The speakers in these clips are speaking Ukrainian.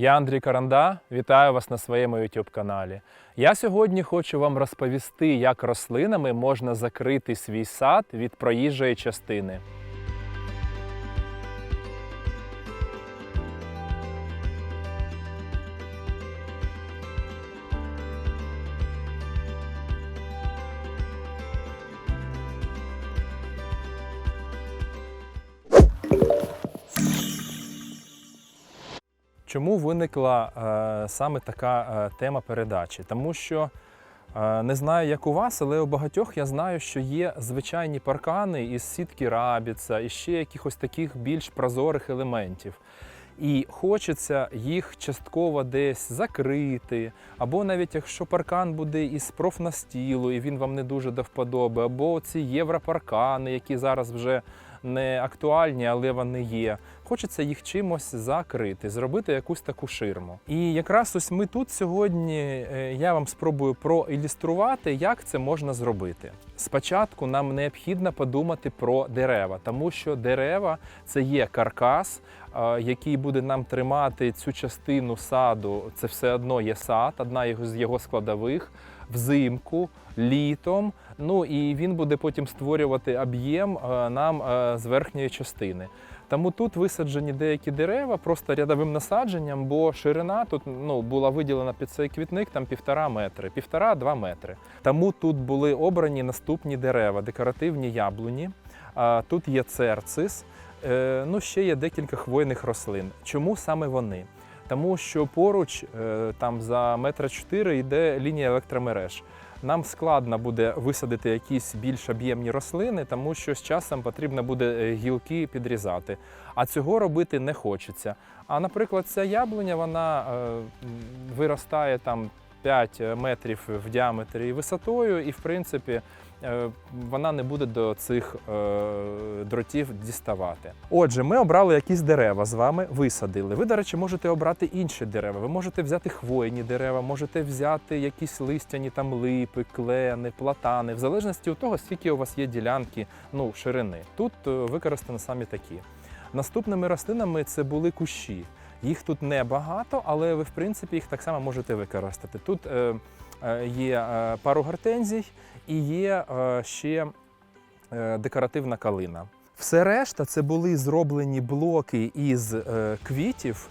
Я Андрій Каранда, вітаю вас на своєму YouTube каналі. Я сьогодні хочу вам розповісти, як рослинами можна закрити свій сад від проїжджої частини. Виникла е, саме така е, тема передачі? Тому що е, не знаю, як у вас, але у багатьох я знаю, що є звичайні паркани із сітки рабіца, і ще якихось таких більш прозорих елементів. І хочеться їх частково десь закрити, або навіть якщо паркан буде із профнастілу, і він вам не дуже до вподоби, або ці європаркани, які зараз вже не актуальні, але вони є. Хочеться їх чимось закрити, зробити якусь таку ширму. І якраз ось ми тут сьогодні е, я вам спробую проілюструвати, як це можна зробити. Спочатку нам необхідно подумати про дерева, тому що дерева це є каркас, е, який буде нам тримати цю частину саду. Це все одно є сад, одна з його складових взимку, літом. Ну і він буде потім створювати об'єм е, нам з верхньої частини. Тому тут висаджені деякі дерева просто рядовим насадженням, бо ширина тут ну, була виділена під цей квітник там півтора метри, півтора-два метри. Тому тут були обрані наступні дерева, декоративні яблуні. А, Тут є церцис, е, ну ще є декілька хвойних рослин. Чому саме вони? Тому що поруч, е, там за метра чотири, йде лінія електромереж. Нам складно буде висадити якісь більш об'ємні рослини, тому що з часом потрібно буде е, гілки підрізати. А цього робити не хочеться. А наприклад, ця яблуня вона е, виростає там 5 метрів в діаметрі і висотою, і в принципі е, вона не буде до цих е, дротів діставати. Отже, ми обрали якісь дерева з вами, висадили. Ви, до речі, можете обрати інші дерева. Ви можете взяти хвойні дерева, можете взяти якісь листяні там липи, клени, платани, в залежності від того, скільки у вас є ділянки ну, ширини. Тут е, використано самі такі. Наступними рослинами це були кущі. Їх тут небагато, але ви, в принципі, їх так само можете використати. Тут е, е, є е, пару гортензій і є ще декоративна калина. Все решта це були зроблені блоки із квітів,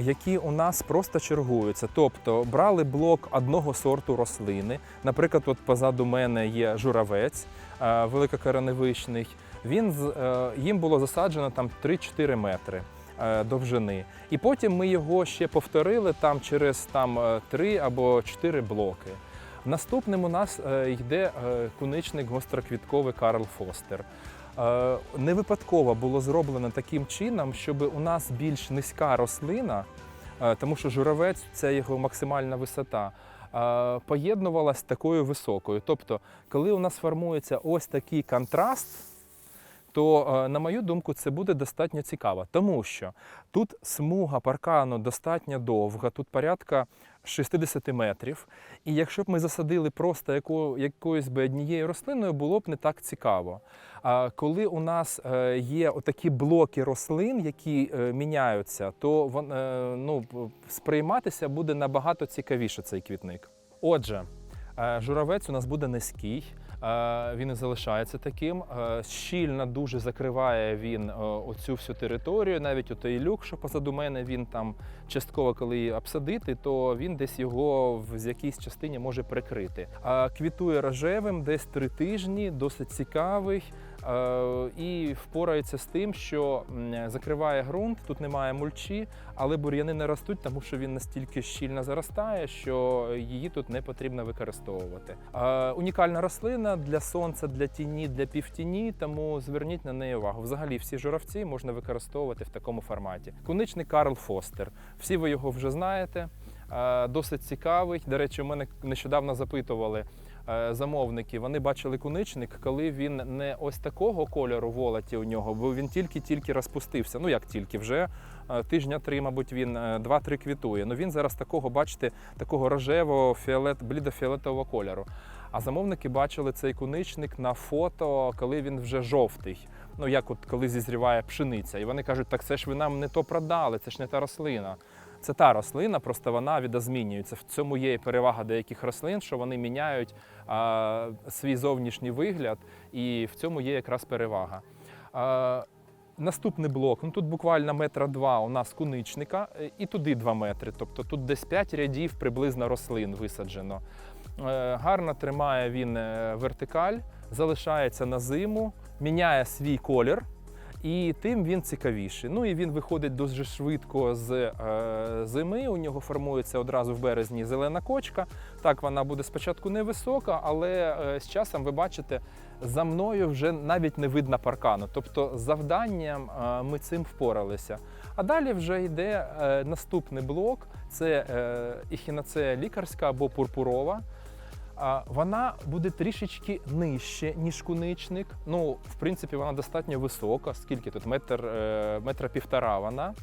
які у нас просто чергуються. Тобто брали блок одного сорту рослини. Наприклад, от позаду мене є журавець великокореневичний. Він їм було засаджено там 3-4 метри довжини. І потім ми його ще повторили там через там 3 або 4 блоки. Наступним у нас е, йде е, куничник гостроквітковий Карл Фостер. Е, Не випадково було зроблено таким чином, щоб у нас більш низька рослина, е, тому що журавець це його максимальна висота. е, Поєднувалась з такою високою. Тобто, коли у нас формується ось такий контраст, то, е, на мою думку, це буде достатньо цікаво, тому що тут смуга паркану достатньо довга, тут порядка 60 метрів. І якщо б ми засадили просто яко, якоюсь би однією рослиною, було б не так цікаво. А коли у нас е, є отакі блоки рослин, які е, міняються, то ну, сприйматися буде набагато цікавіше цей квітник. Отже, журавець у нас буде низький. Е, Він і залишається таким. Е, Щільно дуже закриває він е, оцю всю територію. Навіть отой люк, що позаду мене, він там частково, коли її обсадити, то він десь його в якійсь частині може прикрити. Е, Квітує рожевим десь три тижні, досить цікавий. І впорається з тим, що закриває ґрунт, тут немає мульчі, але бур'яни не ростуть, тому що він настільки щільно заростає, що її тут не потрібно використовувати. Унікальна рослина для сонця, для тіні, для півтіні, тому зверніть на неї увагу. Взагалі, всі журавці можна використовувати в такому форматі. Куничник Карл Фостер. Всі ви його вже знаєте. Досить цікавий. До речі, мене нещодавно запитували замовники. Вони бачили куничник, коли він не ось такого кольору волоті у нього, бо він тільки-тільки розпустився. Ну як тільки вже тижня три, мабуть, він е, два-три квітує. Ну він зараз такого, бачите, такого рожевого фіолет, блідофіолетового кольору. А замовники бачили цей куничник на фото, коли він вже жовтий. Ну як от коли зізріває пшениця. І вони кажуть, так це ж ви нам не то продали, це ж не та рослина. Це та рослина, просто вона відозмінюється. В цьому є і перевага деяких рослин, що вони міняють а, свій зовнішній вигляд, і в цьому є якраз перевага. А, Наступний блок. Ну тут буквально метра два у нас куничника, і туди 2 метри. Тобто тут десь 5 рядів приблизно рослин висаджено. Е, Гарно тримає він е, вертикаль, залишається на зиму, міняє свій колір. І тим він цікавіший. Ну і він виходить дуже швидко з е, зими. У нього формується одразу в березні зелена кочка. Так, вона буде спочатку невисока, але е, з часом ви бачите, за мною вже навіть не видно паркану. Тобто завданням е, ми цим впоралися. А далі вже йде е, наступний блок: це е, ехінацея лікарська або пурпурова. Вона буде трішечки нижче, ніж куничник. Ну, в принципі, вона достатньо висока, скільки тут метр, е, метра півтора вона.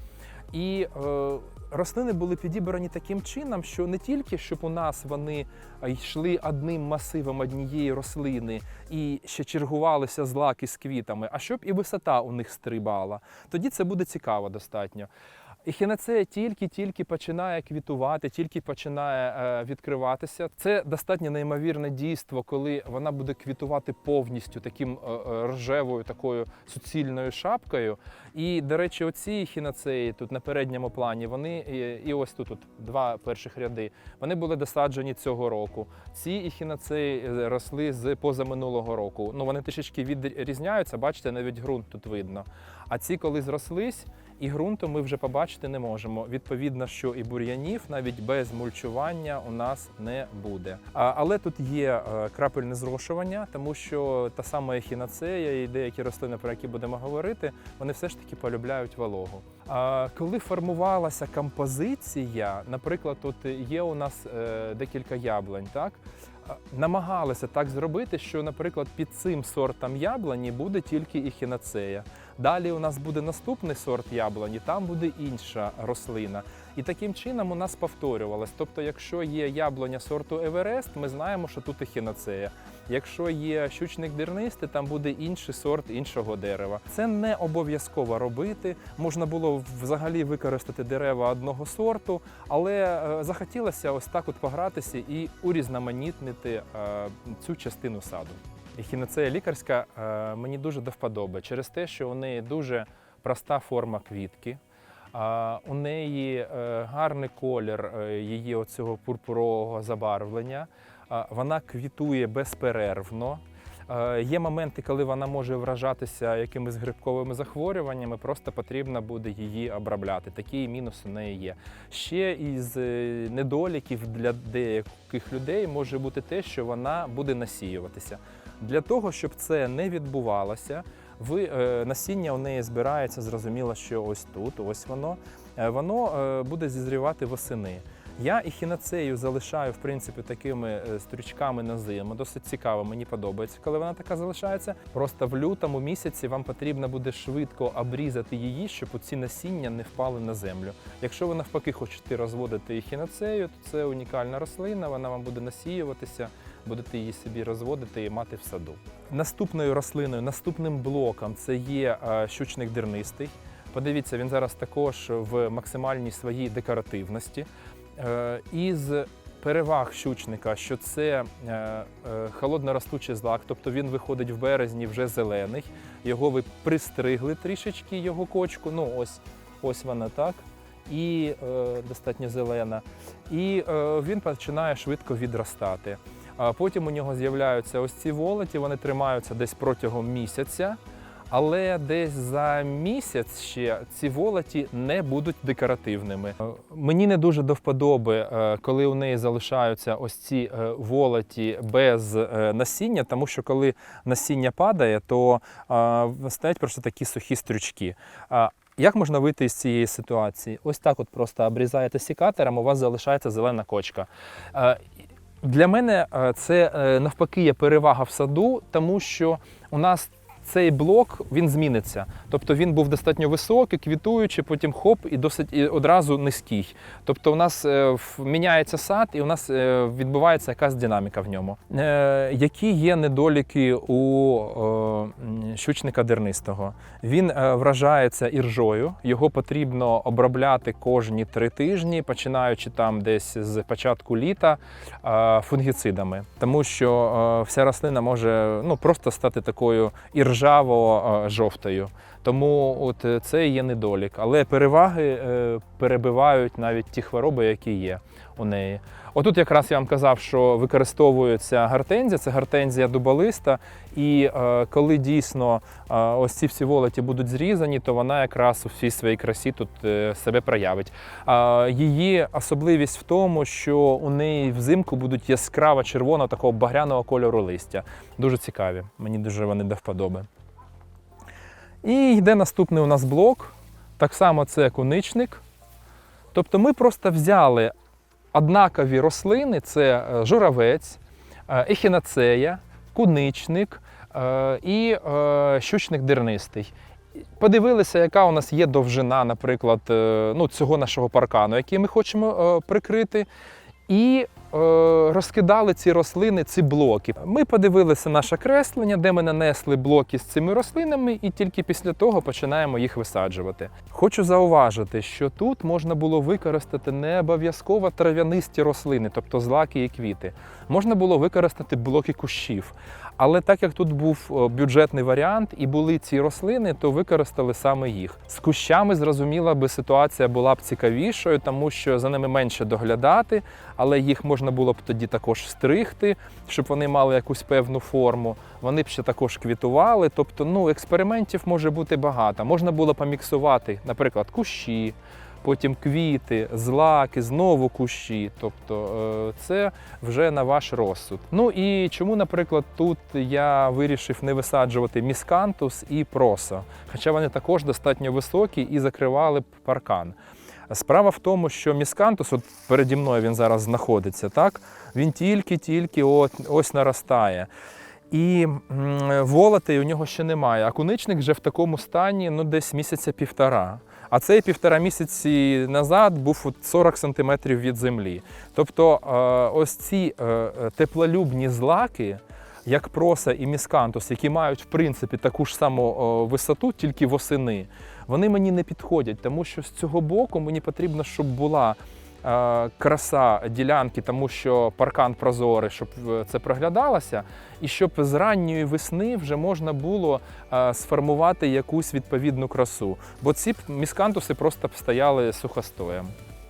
І е, рослини були підібрані таким чином, що не тільки щоб у нас вони йшли одним масивом однієї рослини і ще чергувалися злаки з квітами, а щоб і висота у них стрибала. Тоді це буде цікаво достатньо. Ехінацея тільки-тільки починає квітувати, тільки починає е, відкриватися. Це достатньо неймовірне дійство, коли вона буде квітувати повністю таким е, е, рожевою, такою суцільною шапкою. І, до речі, оці ехінацеї тут на передньому плані, вони і ось тут, тут два перших ряди, вони були досаджені цього року. Ці ехінацеї росли з позаминулого року. Ну вони трішечки відрізняються, бачите, навіть ґрунт тут видно. А ці, коли зрослись, і ґрунту ми вже побачити не можемо. Відповідно, що і бур'янів навіть без мульчування у нас не буде. Але тут є е, крапельне зрошування, тому що та сама ехінацея і деякі рослини, про які будемо говорити, вони все ж таки полюбляють вологу. Коли формувалася композиція, наприклад, тут є у нас е, декілька яблунь, так? Намагалися так зробити, що, наприклад, під цим сортом яблуні буде тільки ехінацея. Далі у нас буде наступний сорт яблуні, там буде інша рослина. І таким чином у нас повторювалось. Тобто, якщо є яблуня сорту Еверест, ми знаємо, що тут ехінацея. Якщо є щучник дернистий, там буде інший сорт іншого дерева. Це не обов'язково робити. Можна було взагалі використати дерева одного сорту, але е, захотілося ось так от погратися і урізноманітнити е, цю частину саду. Ехінацея лікарська е, мені дуже до вподоби через те, що у неї дуже проста форма квітки. У неї е, гарний колір е, її оцього пурпурового забарвлення. Вона квітує безперервно. Є моменти, коли вона може вражатися якимись грибковими захворюваннями, просто потрібно буде її обробляти. Такий мінус у неї є. Ще із недоліків для деяких людей може бути те, що вона буде насіюватися. Для того, щоб це не відбувалося, ви, е, насіння у неї збирається, зрозуміло, що ось тут, ось воно. Е, Воно е, буде зізрівати восени. Я ехінацею залишаю, в принципі, такими стрічками на зиму. Досить цікаво, мені подобається, коли вона така залишається. Просто в лютому місяці вам потрібно буде швидко обрізати її, щоб ці насіння не впали на землю. Якщо ви навпаки хочете розводити ехінацею, то це унікальна рослина, вона вам буде насіюватися, будете її собі розводити і мати в саду. Наступною рослиною, наступним блоком це є е, щучник дернистий. Подивіться, він зараз також в максимальній своїй декоративності. Е, Із переваг щучника, що це е, холодноростучий злак, тобто він виходить в березні вже зелений. Його ви пристригли трішечки, його кочку. Ну ось, ось вона так. І е, достатньо зелена. І е, він починає швидко відростати. Потім у нього з'являються ось ці волоті, вони тримаються десь протягом місяця. Але десь за місяць ще ці волоті не будуть декоративними. Е, Мені не дуже до вподоби, е, коли у неї залишаються ось ці е, волоті без насіння, тому що коли насіння падає, то стають просто такі сухі стрючки. Як можна вийти із цієї ситуації? Ось так, от просто обрізаєте сікатором, у вас залишається зелена кочка. Для мене е, це е, навпаки є перевага в саду, тому що у нас цей блок він зміниться. Тобто він був достатньо високий, квітуючий, потім хоп, і досить і одразу низький. Тобто, у нас е, міняється сад, і у нас е, відбувається якась динаміка в ньому. Е, які є недоліки у щучника дернистого? Він вражається іржою, його потрібно обробляти кожні три тижні, починаючи там десь з початку літа фунгіцидами, тому що вся рослина може ну, просто стати такою іржаво-жовтою. Тому от е, це є недолік. Але переваги е, перебивають навіть ті хвороби, які є у неї. Отут якраз я вам казав, що використовується гортензія, це гортензія дуболиста, і е, коли дійсно е, ось ці всі волоті будуть зрізані, то вона якраз у всій своїй красі тут е, себе проявить. А, її особливість в тому, що у неї взимку будуть яскраво червоного такого багряного кольору листя. Дуже цікаві. Мені дуже вони до вподоби. І йде наступний у нас блок. Так само це куничник. Тобто ми просто взяли однакові рослини: це е, журавець, е, ехінацея, куничник е, і щучник дернистий. Подивилися, яка у нас є довжина, наприклад, ну, цього нашого паркану, який ми хочемо прикрити. І розкидали ці рослини, ці блоки. Ми подивилися наше креслення, де ми нанесли блоки з цими рослинами, і тільки після того починаємо їх висаджувати. Хочу зауважити, що тут можна було використати не обов'язково трав'янисті рослини, тобто злаки і квіти. Можна було використати блоки кущів. Але так як тут був е, бюджетний варіант і були ці рослини, то використали саме їх. З кущами зрозуміла би ситуація була б цікавішою, тому що за ними менше доглядати, але їх можна було б тоді також стригти, щоб вони мали якусь певну форму. Вони б ще також квітували. Тобто, ну експериментів може бути багато. Можна було поміксувати, наприклад, кущі. Потім квіти, злаки, знову кущі. Тобто е, це вже на ваш розсуд. Ну і чому, наприклад, тут я вирішив не висаджувати міскантус і просо, хоча вони також достатньо високі і закривали б паркан. Справа в тому, що міскантус, от переді мною він зараз знаходиться, так він тільки-тільки ось наростає. І волотей у нього ще немає. А куничник вже в такому стані ну, десь місяця півтора. А цей півтора місяці назад був 40 сантиметрів від землі. Тобто е, ось ці е, е, теплолюбні злаки, як проса і міскантус, які мають в принципі таку ж саму висоту, тільки восени, вони мені не підходять, тому що з цього боку мені потрібно, щоб була е, краса ділянки, тому що паркан прозорий, щоб це проглядалося, і щоб з ранньої весни вже можна було е, сформувати якусь відповідну красу. Бо ці міскантуси просто стояли сухостоєм.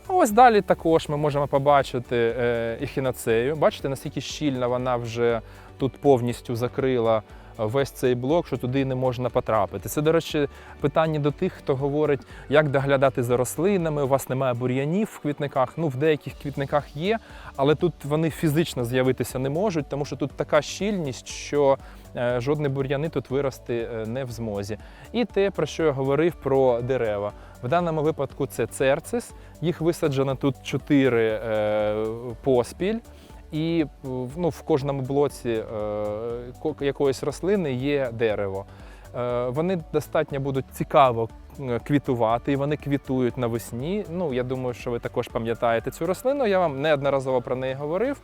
Ось далі також ми можемо побачити е, ехінацею. Бачите, наскільки щільно вона вже тут повністю закрила весь цей блок, що туди не можна потрапити. Це, до речі, питання до тих, хто говорить, як доглядати за рослинами. У вас немає бур'янів в квітниках. Ну, в деяких квітниках є, але тут вони фізично з'явитися не можуть, тому що тут така щільність, що е, жодні бур'яни тут вирости е, не в змозі. І те, про що я говорив про дерева. В даному випадку це церцис. Їх висаджено тут чотири е, поспіль. І ну, в кожному блоці е, якоїсь рослини є дерево. Е, вони достатньо будуть цікаво е, квітувати, і вони квітують навесні. Ну, я думаю, що ви також пам'ятаєте цю рослину. Я вам неодноразово про неї говорив.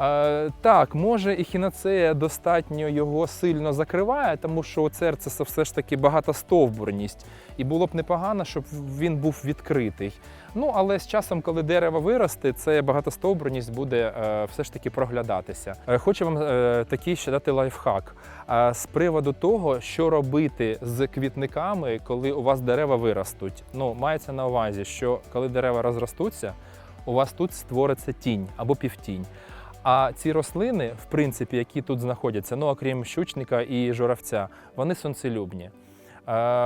Е, так, може і хінацея достатньо його сильно закриває, тому що у церциса все ж таки багатостовбурність. І було б непогано, щоб він був відкритий. Ну, але з часом, коли дерево виросте, це багатостовбурність буде е, все ж таки проглядатися. Е, хочу вам такий ще дати лайфхак з приводу того, що робити з квітниками, коли у вас дерева виростуть. Ну, мається на увазі, що коли дерева розростуться, у вас тут створиться тінь або півтінь. А ці рослини, в принципі, які тут знаходяться, ну окрім щучника і журавця, вони сонцелюбні. Е,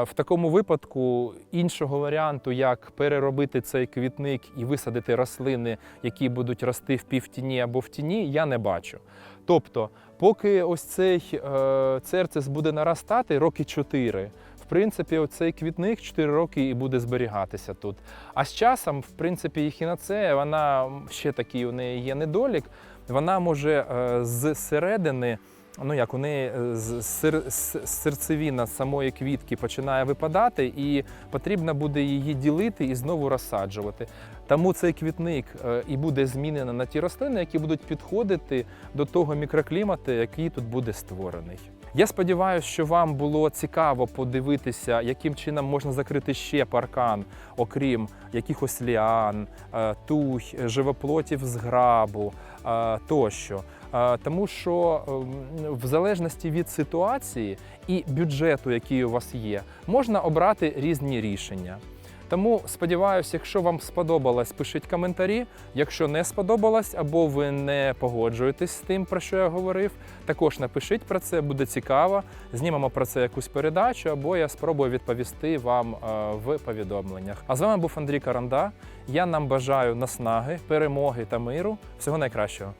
В такому випадку іншого варіанту, як переробити цей квітник і висадити рослини, які будуть рости в півтіні або в тіні, я не бачу. Тобто, поки ось цей е, церцис буде наростати роки 4, в принципі, оцей квітник 4 роки і буде зберігатися тут. А з часом, в принципі, ехінацея, вона ще такий у неї є недолік. Вона може зсередини, з середини ну як у неї е, з- сер, серцевина самої квітки починає випадати, і потрібно буде її ділити і знову розсаджувати. Тому цей квітник е, і буде змінено на ті рослини, які будуть підходити до того мікроклімату, який тут буде створений. Я сподіваюся, що вам було цікаво подивитися, яким чином можна закрити ще паркан, окрім якихось ліан, е, туй, живоплотів з грабу е, тощо. Е, Тому що ем, в залежності від ситуації і бюджету, який у вас є, можна обрати різні рішення. Тому сподіваюся, якщо вам сподобалось, пишіть коментарі. Якщо не сподобалось або ви не погоджуєтесь з тим, про що я говорив, також напишіть про це, буде цікаво. Знімемо про це якусь передачу, або я спробую відповісти вам е, в повідомленнях. А з вами був Андрій Каранда. Я нам бажаю наснаги, перемоги та миру. Всього найкращого.